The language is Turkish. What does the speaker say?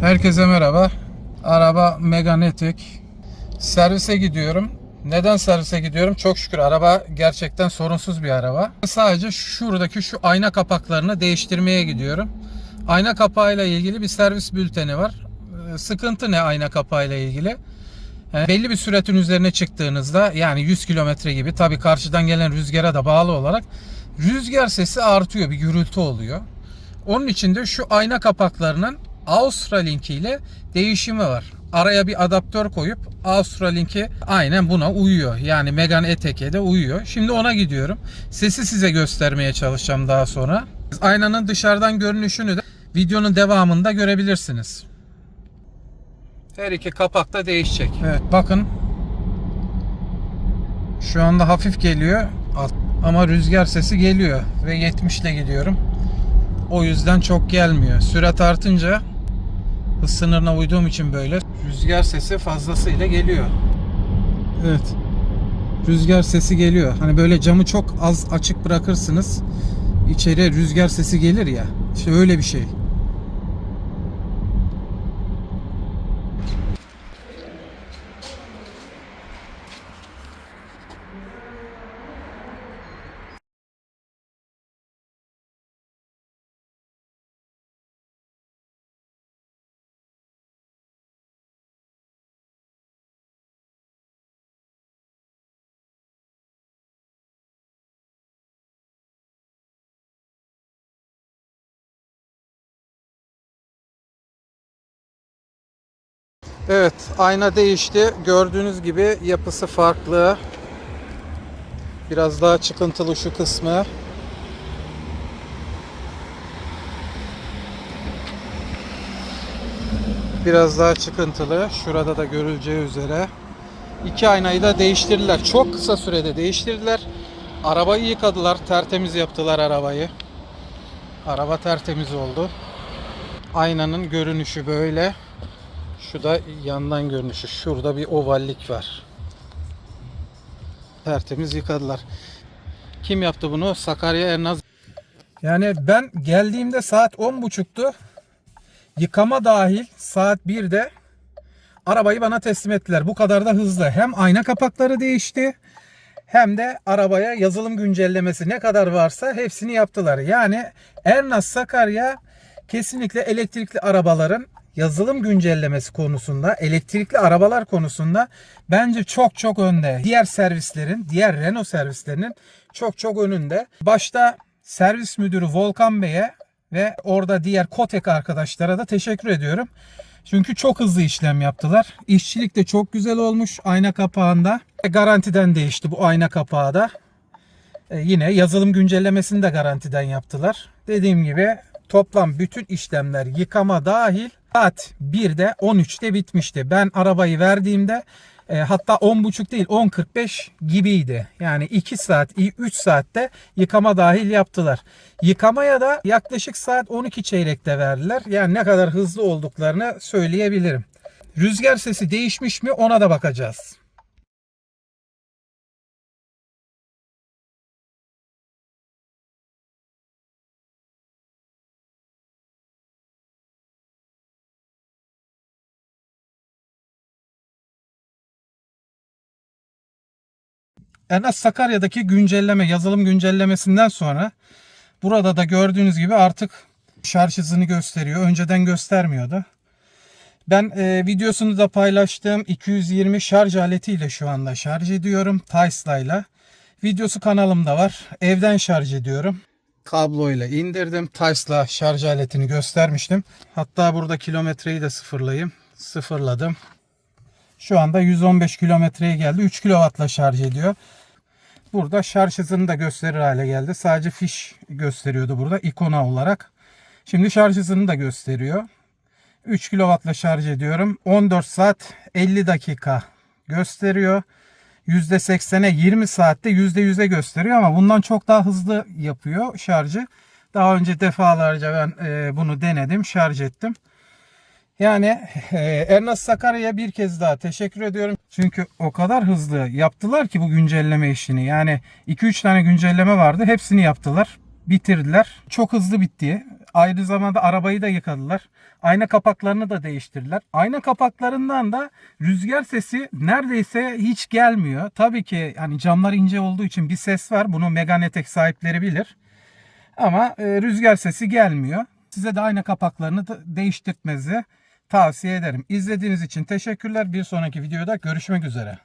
Herkese merhaba. Araba Meganetic. Servise gidiyorum. Neden servise gidiyorum? Çok şükür araba gerçekten sorunsuz bir araba. Sadece şuradaki şu ayna kapaklarını değiştirmeye gidiyorum. Ayna kapağıyla ilgili bir servis bülteni var. Ee, Sıkıntı ne ayna kapağıyla ilgili? Yani belli bir süretin üzerine çıktığınızda yani 100 kilometre gibi tabi karşıdan gelen rüzgara da bağlı olarak rüzgar sesi artıyor bir gürültü oluyor. Onun için de şu ayna kapaklarının Australink ile değişimi var. Araya bir adaptör koyup Australink'i aynen buna uyuyor. Yani Megane E-Tek'e de uyuyor. Şimdi ona gidiyorum. Sesi size göstermeye çalışacağım daha sonra. Aynanın dışarıdan görünüşünü de videonun devamında görebilirsiniz. Her iki kapak da değişecek. Evet bakın. Şu anda hafif geliyor ama rüzgar sesi geliyor ve 70 ile gidiyorum. O yüzden çok gelmiyor. Sürat artınca hız sınırına uyduğum için böyle rüzgar sesi fazlasıyla geliyor. Evet. Rüzgar sesi geliyor. Hani böyle camı çok az açık bırakırsınız. İçeri rüzgar sesi gelir ya. İşte öyle bir şey. Evet, ayna değişti. Gördüğünüz gibi yapısı farklı. Biraz daha çıkıntılı şu kısmı. Biraz daha çıkıntılı. Şurada da görüleceği üzere. İki aynayı da değiştirdiler. Çok kısa sürede değiştirdiler. Arabayı yıkadılar. Tertemiz yaptılar arabayı. Araba tertemiz oldu. Aynanın görünüşü böyle. Şu da yandan görünüşü. Şurada bir ovallik var. Tertemiz yıkadılar. Kim yaptı bunu? Sakarya Ernaz. Yani ben geldiğimde saat 10.30'tu. Yıkama dahil saat 1'de arabayı bana teslim ettiler. Bu kadar da hızlı. Hem ayna kapakları değişti hem de arabaya yazılım güncellemesi ne kadar varsa hepsini yaptılar. Yani Ernaz Sakarya kesinlikle elektrikli arabaların yazılım güncellemesi konusunda, elektrikli arabalar konusunda bence çok çok önde. Diğer servislerin, diğer Renault servislerinin çok çok önünde. Başta servis müdürü Volkan Bey'e ve orada diğer Kotek arkadaşlara da teşekkür ediyorum. Çünkü çok hızlı işlem yaptılar. İşçilik de çok güzel olmuş ayna kapağında. Garantiden değişti bu ayna kapağı da. E, yine yazılım güncellemesini de garantiden yaptılar. Dediğim gibi toplam bütün işlemler yıkama dahil saat 1'de 13'te bitmişti. Ben arabayı verdiğimde e, hatta 10.30 değil 10.45 gibiydi. Yani 2 saat 3 saatte yıkama dahil yaptılar. Yıkamaya da yaklaşık saat 12 çeyrekte verdiler. Yani ne kadar hızlı olduklarını söyleyebilirim. Rüzgar sesi değişmiş mi ona da bakacağız. En az Sakarya'daki güncelleme, yazılım güncellemesinden sonra burada da gördüğünüz gibi artık şarj hızını gösteriyor. Önceden göstermiyordu. Ben e, videosunu da paylaştım. 220 şarj aletiyle şu anda şarj ediyorum. Tesla'yla. Videosu kanalımda var. Evden şarj ediyorum. Kabloyla indirdim. Tesla şarj aletini göstermiştim. Hatta burada kilometreyi de sıfırlayayım. Sıfırladım. Şu anda 115 kilometreye geldi. 3 kW'la şarj ediyor. Burada şarj hızını da gösterir hale geldi. Sadece fiş gösteriyordu burada ikona olarak. Şimdi şarj hızını da gösteriyor. 3 kW'la şarj ediyorum. 14 saat 50 dakika gösteriyor. %80'e 20 saatte %100'e gösteriyor ama bundan çok daha hızlı yapıyor şarjı. Daha önce defalarca ben e, bunu denedim, şarj ettim. Yani e, Ernaz Sakarya'ya bir kez daha teşekkür ediyorum. Çünkü o kadar hızlı yaptılar ki bu güncelleme işini. Yani 2-3 tane güncelleme vardı. Hepsini yaptılar. Bitirdiler. Çok hızlı bitti. Aynı zamanda arabayı da yıkadılar. Ayna kapaklarını da değiştirdiler. Ayna kapaklarından da rüzgar sesi neredeyse hiç gelmiyor. Tabii ki hani camlar ince olduğu için bir ses var. Bunu Meganetek sahipleri bilir. Ama e, rüzgar sesi gelmiyor. Size de ayna kapaklarını da değiştirtmenizi tavsiye ederim. İzlediğiniz için teşekkürler. Bir sonraki videoda görüşmek üzere.